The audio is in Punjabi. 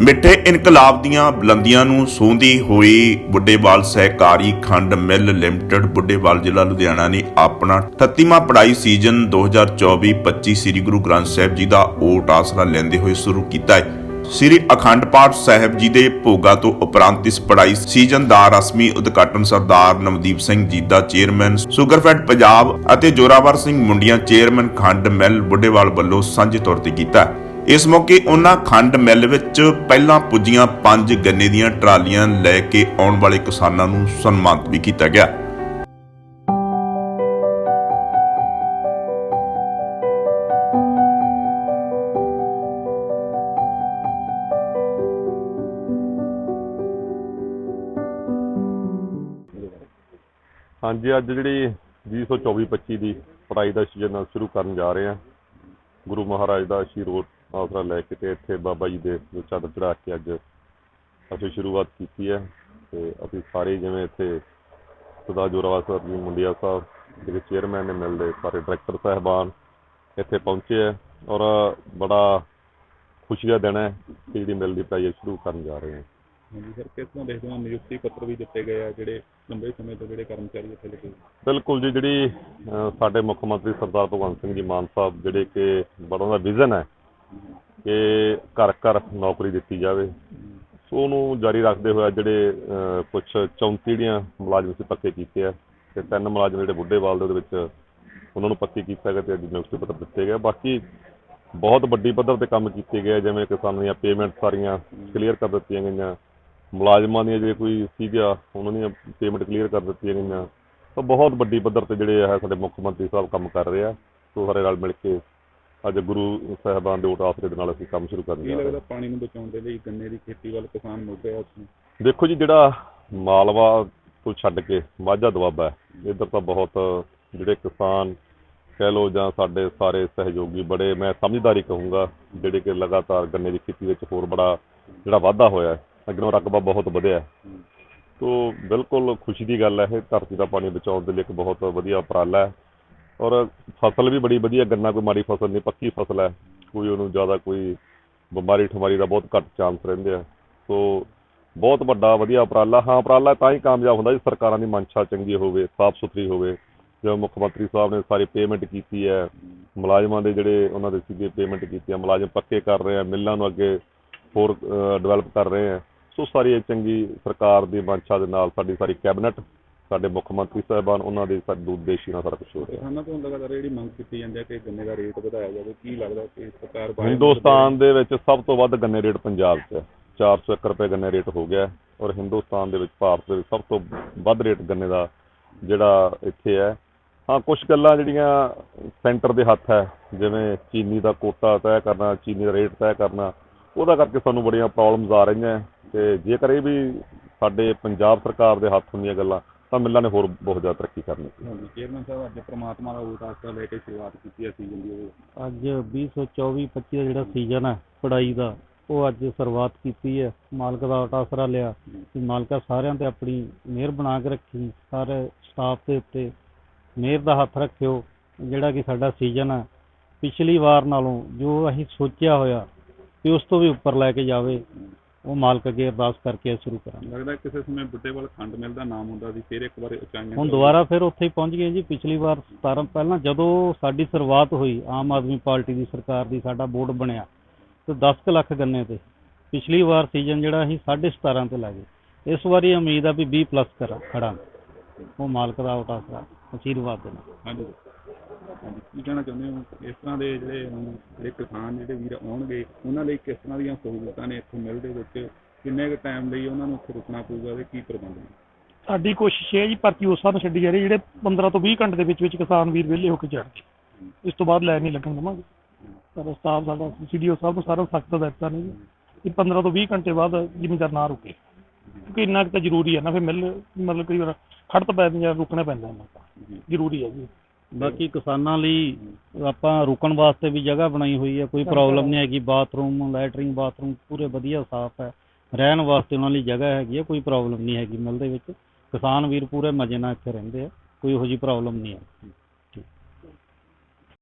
ਮਿੱਠੇ ਇਨਕਲਾਬ ਦੀਆਂ ਬੁਲੰਦੀਆਂ ਨੂੰ ਸੂੰਦੀ ਹੋਈ ਬੁੱਢੇਵਾਲ ਸਹਿਕਾਰੀ ਖੰਡ ਮਿੱਲ ਲਿਮਟਿਡ, ਬੁੱਢੇਵਾਲ ਜ਼ਿਲ੍ਹਾ ਲੁਧਿਆਣਾ ਨੇ ਆਪਣਾ 38ਵਾਂ ਪੜਾਈ ਸੀਜ਼ਨ 2024-25 ਸ੍ਰੀ ਗੁਰੂ ਗ੍ਰੰਥ ਸਾਹਿਬ ਜੀ ਦਾ ਓਟ ਆਸਰਾ ਲੈਂਦੇ ਹੋਏ ਸ਼ੁਰੂ ਕੀਤਾ ਹੈ। ਸ੍ਰੀ ਅਖੰਡ ਪਾਠ ਸਾਹਿਬ ਜੀ ਦੇ ਭੋਗਾ ਤੋਂ ਉਪਰੰਤ ਇਸ ਪੜਾਈ ਸੀਜ਼ਨ ਦਾ ਰਸਮੀ ਉਦਘਾਟਨ ਸਰਦਾਰ ਨਵਦੀਪ ਸਿੰਘ ਜੀਦਾ ਚੇਅਰਮੈਨ, ਸੁਗਰਫੈਡ ਪੰਜਾਬ ਅਤੇ ਜੋਰਾਵਰ ਸਿੰਘ ਮੁੰਡੀਆਂ ਚੇਅਰਮੈਨ ਖੰਡ ਮਿੱਲ ਬੁੱਢੇਵਾਲ ਵੱਲੋਂ ਸਾਂਝੇ ਤੌਰ ਤੇ ਕੀਤਾ ਇਸ ਮੌਕੇ ਉਹਨਾਂ ਖੰਡ ਮਿੱਲ ਵਿੱਚ ਪਹਿਲਾਂ ਪੁੱਜੀਆਂ ਪੰਜ ਗੰਨੇ ਦੀਆਂ ਟਰਾਲੀਆਂ ਲੈ ਕੇ ਆਉਣ ਵਾਲੇ ਕਿਸਾਨਾਂ ਨੂੰ ਸਨਮਾਨਿਤ ਵੀ ਕੀਤਾ ਗਿਆ। ਹਾਂਜੀ, ਅੱਜ ਜਿਹੜੀ 2024-25 ਦੀ ਪੜਾਈ ਦਾ ਸੀਜ਼ਨ ਸ਼ੁਰੂ ਕਰਨ ਜਾ ਰਹੇ ਹਾਂ। ਗੁਰੂ ਮਹਾਰਾਜ ਦਾ ਆਸ਼ੀਰਵਾਦ ਆਸਰਾ ਲੈ ਕੇ ਤੇ ਇੱਥੇ ਬਾਬਾ ਜੀ ਦੇ ਚਾਦਰ ਚੜਾ ਕੇ ਅੱਜ ਅਸੀਂ ਸ਼ੁਰੂਆਤ ਕੀਤੀ ਹੈ ਤੇ ਅਸੀਂ ਸਾਰੇ ਜਿਵੇਂ ਇੱਥੇ ਸੁਦਾ ਜੋਰਾਵਰ ਸਾਹਿਬ ਜੀ ਮੁੰਡਿਆ ਸਾਹਿਬ ਜਿਹੜੇ ਚੇਅਰਮੈਨ ਨੇ ਮਿਲਦੇ ਸਾਰੇ ਡਾਇਰੈਕਟਰ ਸਾਹਿਬਾਨ ਇੱਥੇ ਪਹੁੰਚੇ ਹੈ ਔਰ ਬੜਾ ਖੁਸ਼ੀ ਦਾ ਦਿਨ ਹੈ ਕਿ ਜਿਹੜੀ ਮਿਲ ਦੀ ਪੜਾਈ ਸ਼ੁਰੂ ਕਰਨ ਜਾ ਰਹੇ ਹਾਂ ਹਾਂਜੀ ਸਰ ਕਿਸ ਤਰ੍ਹਾਂ ਦੇਖਦੇ ਹੋ ਨਿਯੁਕਤੀ ਪੱਤਰ ਵੀ ਦਿੱਤੇ ਗਏ ਆ ਜਿਹੜੇ ਲੰਬੇ ਸਮੇਂ ਤੋਂ ਜਿਹੜੇ ਕਰਮਚਾਰੀ ਇੱਥੇ ਲੱਗੇ? ਬਿਲਕੁਲ ਜੀ ਜਿਹੜੀ ਸਾਡੇ ਮੁੱਖ ਮੰਤਰੀ ਸਰਦਾਰ ਭਗਵੰਤ ਸਿੰਘ ਜੀ ਮਾਨ ਸਾਹਿਬ ਜਿਹੜੇ ਕਿ ਬੜਾ ਦਾ ਵਿਜ਼ਨ ਹੈ ਕਿ ਘਰ ਘਰ ਨੌਕਰੀ ਦਿੱਤੀ ਜਾਵੇ। ਸੋ ਉਹਨੂੰ ਜਾਰੀ ਰੱਖਦੇ ਹੋਏ ਜਿਹੜੇ ਕੁਝ 34 ਜਿਹੜੀਆਂ ਮੁਲਾਜ਼ਮ ਸੀ ਪੱਕੇ ਕੀਤੇ ਆ ਤੇ ਤਿੰਨ ਮੁਲਾਜ਼ਮ ਜਿਹੜੇ ਬੁੱਢੇਵਾਲ ਦੇ ਉਹਦੇ ਵਿੱਚ ਉਹਨਾਂ ਨੂੰ ਪੱਕੇ ਕੀਤਾ ਗਿਆ ਤੇ ਅੱਜ ਨਿਯੁਕਤੀ ਪੱਤਰ ਦਿੱਤੇ ਗਏ। ਬਾਕੀ ਬਹੁਤ ਵੱਡੀ ਪੱਧਰ ਤੇ ਕੰਮ ਕੀਤੇ ਗਏ ਜਿਵੇਂ ਕਿਸਾਨਾਂ ਦੀਆਂ ਪੇਮੈਂਟ ਸਾਰੀਆਂ ਕਲੀਅਰ ਕਰ ਦਿੱਤੀਆਂ ਗਈਆਂ। ਮੁਲਾਜ਼ਮਾਂ ਦੀਆਂ ਜੇ ਕੋਈ ਸੀਗਾ, ਉਹਨਾਂ ਦੀਆਂ ਪੇਮੈਂਟ ਕਲੀਅਰ ਕਰ ਦਿੱਤੀਆਂ ਗਈਆਂ। ਤਾਂ ਬਹੁਤ ਵੱਡੀ ਪੱਧਰ ਤੇ ਜਿਹੜੇ ਆ ਸਾਡੇ ਮੁੱਖ ਮੰਤਰੀ ਸਾਹਿਬ ਕੰਮ ਕਰ ਰਹੇ ਆ। ਸੋ ਸਾਰੇ ਨਾਲ ਮਿਲ ਕੇ ਅੱਜ ਗੁਰੂ ਸਾਹਿਬਾਨ ਦੇ ਓਟ ਆਸਰੇ ਦੇ ਨਾਲ ਅਸੀਂ ਕੰਮ ਸ਼ੁਰੂ ਕਰਨ ਕੀ ਜਾ ਰਹੇ ਹਾਂ। ਲੱਗਦਾ ਪਾਣੀ ਨੂੰ ਬਚਾਉਣ ਦੇ ਲਈ ਗੰਨੇ ਦੀ ਖੇਤੀ ਵੱਲ ਕਿਸਾਨ ਮੁੜ ਰਿਹਾ ਉਸ ਨੂੰ ਦੇਖੋ ਜੀ ਜਿਹੜਾ ਮਾਲਵਾ ਤੋਂ ਛੱਡ ਕੇ ਮਾਝਾ ਦੁਆਬਾ ਹੈ ਇੱਧਰ ਤਾਂ ਬਹੁਤ ਜਿਹੜੇ ਕਿਸਾਨ ਕਹਿ ਲਓ ਜਾਂ ਸਾਡੇ ਸਾਰੇ ਸਹਿਯੋਗੀ ਬੜੇ ਮੈਂ ਸਮਝਦਾਰੀ ਕਹੂੰਗਾ ਜਿਹੜੇ ਕਿ ਲਗਾਤਾਰ ਗੰਨੇ ਦੀ ਖੇਤੀ ਵਿੱਚ ਹੋਰ ਬੜਾ ਜਿਹੜਾ ਵਾਧਾ ਹੋਇਆ ਹੈ ਅੱਗੋਂ ਰਕਬਾ ਬਹੁਤ ਵਧਿਆ ਹੈ। ਤੋ ਬਿਲਕੁਲ ਖੁਸ਼ੀ ਦੀ ਗੱਲ ਹੈ ਇਹ ਧਰਤੀ ਦਾ ਪਾਣੀ ਬਚਾਉਣ ਦੇ ਲਈ ਇੱਕ ਬਹੁਤ ਵਧੀਆ ਉਪਰਾਲਾ ਹੈ। ਔਰ ਫਸਲ ਵੀ ਬੜੀ ਵਧੀਆ, ਗੰਨਾ ਕੋਈ ਮਾੜੀ ਫਸਲ ਨਹੀਂ, ਪੱਕੀ ਫਸਲ ਹੈ। ਕੋਈ ਉਹਨੂੰ ਜ਼ਿਆਦਾ ਕੋਈ ਬਿਮਾਰੀ ਠਮਾਰੀ ਦਾ ਬਹੁਤ ਘੱਟ ਚਾਂਸ ਰਹਿੰਦੇ ਆ। ਸੋ ਬਹੁਤ ਵੱਡਾ ਵਧੀਆ ਉਪਰਾਲਾ। ਹਾਂ, ਉਪਰਾਲਾ ਤਾਂ ਹੀ ਕਾਮਯਾਬ ਹੁੰਦਾ ਜੇ ਸਰਕਾਰਾਂ ਦੀ ਮਨਸ਼ਾ ਚੰਗੀ ਹੋਵੇ, ਸਾਫ਼ ਸੁਥਰੀ ਹੋਵੇ। ਜਿਵੇਂ ਮੁੱਖ ਮੰਤਰੀ ਸਾਹਿਬ ਨੇ ਸਾਰੀ ਪੇਮੈਂਟ ਕੀਤੀ ਹੈ, ਮੁਲਾਜ਼ਮਾਂ ਦੇ ਜਿਹੜੇ ਉਹਨਾਂ ਦੇ ਸੀਗੇ ਪੇਮੈਂਟ ਕੀਤੀ ਹੈ ਮੁਲਾਜ਼ਮ ਪੱਕੇ ਕਰ ਰਹੇ ਆ, ਮਿੱਲਾਂ ਨੂੰ ਅੱਗੇ ਹੋਰ ਡਿਵੈਲਪ ਕਰ ਰਹੇ ਆ। ਸੋ ਸਾਰੀ ਇਹ ਚੰਗੀ ਸਰਕਾਰ ਦੀ ਮਨਸ਼ਾ ਦੇ ਨਾਲ ਸਾਡੀ ਸਾਰੀ ਕੈਬਨਿਟ ਸਾਡੇ ਮੁੱਖ ਮੰਤਰੀ ਸਾਹਿਬਾਨ ਉਹਨਾਂ ਦੇ ਸਾਡੇ ਦੂਰਦੇਸ਼ੀ ਨਾਲ ਸਾਰਾ ਕੁਝ ਹੋ ਰਿਹਾ। ਕਿਸਾਨਾਂ ਤੋਂ ਲਗਾਤਾਰ ਜਿਹੜੀ ਮੰਗ ਕੀਤੀ ਜਾਂਦੀ ਹੈ ਕਿ ਗੰਨੇ ਦਾ ਰੇਟ ਵਧਾਇਆ ਜਾਵੇ ਕੀ ਲੱਗਦਾ ਕਿ ਸਰਕਾਰ ਬਾਰੇ ਹਿੰਦੁਸਤਾਨ ਦੇ ਵਿੱਚ ਸਭ ਤੋਂ ਵੱਧ ਗੰਨੇ ਰੇਟ ਪੰਜਾਬ 'ਚ ਹੈ। 401 ਰੁਪਏ ਗੰਨੇ ਰੇਟ ਹੋ ਗਿਆ ਔਰ ਹਿੰਦੁਸਤਾਨ ਦੇ ਵਿੱਚ ਭਾਰਤ ਦੇ ਵਿੱਚ ਸਭ ਤੋਂ ਵੱਧ ਰੇਟ ਗੰਨੇ ਦਾ ਜਿਹੜਾ ਇੱਥੇ ਹੈ। ਹਾਂ ਕੁਝ ਗੱਲਾਂ ਜਿਹੜੀਆਂ ਸੈਂਟਰ ਦੇ ਹੱਥ ਹੈ ਜਿਵੇਂ ਚੀਨੀ ਦਾ ਕੋਟਾ ਤੈਅ ਕਰਨਾ ਚੀਨੀ ਦਾ ਰੇਟ ਤੈਅ ਕਰਨਾ ਉਹਦਾ ਕਰਕੇ ਸਾਨੂੰ ਬੜੀਆਂ ਪ੍ਰੋਬਲਮਸ ਆ ਰਹੀਆਂ ਤੇ ਜੇਕਰ ਇਹ ਵੀ ਸਾਡੇ ਪੰਜਾਬ ਸਰਕਾਰ ਦੇ ਹੱਥ ਹੁੰਦੀਆਂ ਗੱਲਾਂ ਤਾਂ ਮਿੱਲਾਂ ਨੇ ਹੋਰ ਬਹੁਤ ਜ਼ਿਆਦਾ ਤਰੱਕੀ ਕਰਨੀ ਸੀ। ਹਾਂਜੀ ਚੇਅਰਮੈਨ ਸਾਹਿਬ ਅੱਜ ਪ੍ਰਮਾਤਮਾ ਦਾ ਓਟ ਆਸਰਾ ਲੈ ਕੇ ਸ਼ੁਰੂਆਤ ਕੀਤੀ ਹੈ ਸੀਜ਼ਨ ਦੀ। ਅੱਜ 2024-25 ਦਾ ਜਿਹੜਾ ਸੀਜ਼ਨ ਹੈ ਪੜਾਈ ਦਾ ਉਹ ਅੱਜ ਸ਼ੁਰੂਆਤ ਕੀਤੀ ਹੈ। ਮਾਲਕ ਦਾ ਆਸਰਾ ਲਿਆ ਕਿ ਮਾਲਕਾ ਸਾਰਿਆਂ ਤੇ ਆਪਣੀ ਮਿਹਰ ਬਣਾ ਕੇ ਰੱਖੀ। ਸਾਰੇ ਸਟਾਫ ਦੇ ਉੱਤੇ ਮਿਹਰ ਦਾ ਹੱਥ ਰੱਖਿਓ। ਜਿਹੜਾ ਕਿ ਸਾਡਾ ਸੀਜ਼ਨ ਹੈ ਪਿਛਲੀ ਵਾਰ ਨਾਲੋਂ ਜੋ ਅਸੀਂ ਸੋਚਿਆ ਹੋਇਆ ਕਿ ਉਸ ਤੋਂ ਵੀ ਉੱਪਰ ਲੈ ਕੇ ਜਾਵੇ। ਉਹ ਮਾਲਕ ਅੱਗੇ ਅਰਦਾਸ ਕਰਕੇ ਸ਼ੁਰੂ ਕਰਾਂਗੇ। ਲੱਗਦਾ ਕਿਸੇ ਸਮੇਂ ਬੁੱਢੇਵਾਲ ਖੰਡ ਮਿਲ ਦਾ ਨਾਮ ਹੁੰਦਾ ਸੀ ਫਿਰ ਇੱਕ ਵਾਰ ਉਚਾਈਆਂ ਹੁਣ ਦੁਬਾਰਾ ਫਿਰ ਉੱਥੇ ਹੀ ਪਹੁੰਚ ਗਏ ਜੀ ਪਿਛਲੀ ਵਾਰ 17 ਪਹਿਲਾਂ ਜਦੋਂ ਸਾਡੀ ਸ਼ੁਰੂਆਤ ਹੋਈ ਆਮ ਆਦਮੀ ਪਾਰਟੀ ਦੀ ਸਰਕਾਰ ਦੀ ਸਾਡਾ ਬੋਰਡ ਬਣਿਆ ਤੇ 10 ਕੁ ਲੱਖ ਗੰਨੇ ਤੇ। ਪਿਛਲੀ ਵਾਰ ਸੀਜ਼ਨ ਜਿਹੜਾ ਅਸੀਂ 17.5 ਤੇ ਲੱਗੇ ਇਸ ਵਾਰੀ ਉਮੀਦ ਆ ਵੀ 20 ਪਲੱਸ ਕਰਾਂ ਖੜਾਂਗੇ। ਉਹ ਮਾਲਕ ਦਾ ਉਟਾਸਰਾ ਅਸ਼ੀਰਵਾਦ ਦੇਣਾ। ਹਾਂਜੀ। ਹਾਂਜੀ ਕੀ ਕਹਿਣਾ ਚਾਹੁੰਦੇ ਹੋ ਇਸ ਤਰ੍ਹਾਂ ਦੇ ਜਿਹੜੇ ਹੁਣ ਜਿਹੜੇ ਕਿਸਾਨ ਜਿਹੜੇ ਵੀਰ ਆਉਣਗੇ ਉਹਨਾਂ ਲਈ ਕਿਸ ਤਰ੍ਹਾਂ ਦੀਆਂ ਸਹੂਲਤਾਂ ਨੇ ਇੱਥੇ ਮਿਲ ਦੇ ਵਿੱਚ? ਕਿੰਨੇ ਕੁ ਟਾਈਮ ਲਈ ਉਹਨਾਂ ਨੂੰ ਇੱਥੇ ਰੁਕਣਾ ਪਊਗਾ ਤੇ ਕੀ ਪ੍ਰਬੰਧ ਨੇ? ਸਾਡੀ ਕੋਸ਼ਿਸ਼ ਇਹ ਹੈ ਜੀ ਭਰਤੀ ਉਸ ਨਾਲ ਛੱਡੀ ਜਾ ਰਹੀ ਜਿਹੜੇ 15 ਤੋਂ 20 ਘੰਟੇ ਦੇ ਵਿੱਚ ਵਿੱਚ ਕਿਸਾਨ ਵੀਰ ਵਿਹਲੇ ਹੋ ਕੇ ਜਾਣਗੇ। ਇਸ ਤੋਂ ਬਾਅਦ ਲਾਈਨ ਨਹੀਂ ਲੱਗਣ ਦੇਵਾਂਗੇ। ਸਾਡਾ ਸਟਾਫ ਸਾਡਾ ਸੀਡੀਓ ਸਾਹਿਬ ਨੂੰ ਸਾਰਾ ਸਖਤ ਹਦਾਇਤਾਂ ਨੇ ਜੀ। ਕਿ 15 ਤੋਂ 20 ਘੰਟੇ ਬਾਅਦ ਜ਼ਿਮੀਂਦਾਰ ਨਾ ਰੁਕੇ। ਕਿਉਂਕਿ ਇੰਨਾ ਕੁ ਤਾਂ ਜ਼ਰੂਰੀ ਹੈ ਨਾ ਫਿਰ ਮਿਲ ਮਤਲਬ ਕਈ ਵਾਰ ਖੜਤ ਪੈ ਜਾਂ ਰੁਕਣਾ ਪੈਂਦਾ ਇਹਨਾਂ ਦਾ ਜ਼ਰੂਰੀ ਹੈ ਜੀ। ਬਾਕੀ ਕਿਸਾਨਾਂ ਲਈ ਆਪਾਂ ਰੁਕਣ ਵਾਸਤੇ ਵੀ ਜਗ੍ਹਾ ਬਣਾਈ ਹੋਈ ਹੈ ਕੋਈ ਪ੍ਰੋਬਲਮ ਨਹੀਂ ਹੈਗੀ ਬਾਥਰੂਮ ਲੈਟਰਿੰਗ ਬਾਥਰੂਮ ਪੂਰੇ ਵਧੀਆ ਸਾਫ਼ ਹੈ। ਰਹਿਣ ਵਾਸਤੇ ਉਹਨਾਂ ਲਈ ਜਗ੍ਹਾ ਹੈਗੀ ਹੈ ਕੋਈ ਪ੍ਰੋਬਲਮ ਨਹੀਂ ਹੈਗੀ ਮਿਲ ਦੇ ਵਿੱਚ। ਕਿਸਾਨ ਵੀਰ ਪੂਰੇ ਮਜ਼ੇ ਨਾਲ ਇੱਥੇ ਰਹਿੰਦੇ ਆ ਕੋਈ ਇਹੋ ਜਿਹੀ ਪ੍ਰੋਬਲਮ ਨਹੀਂ ਹੈ।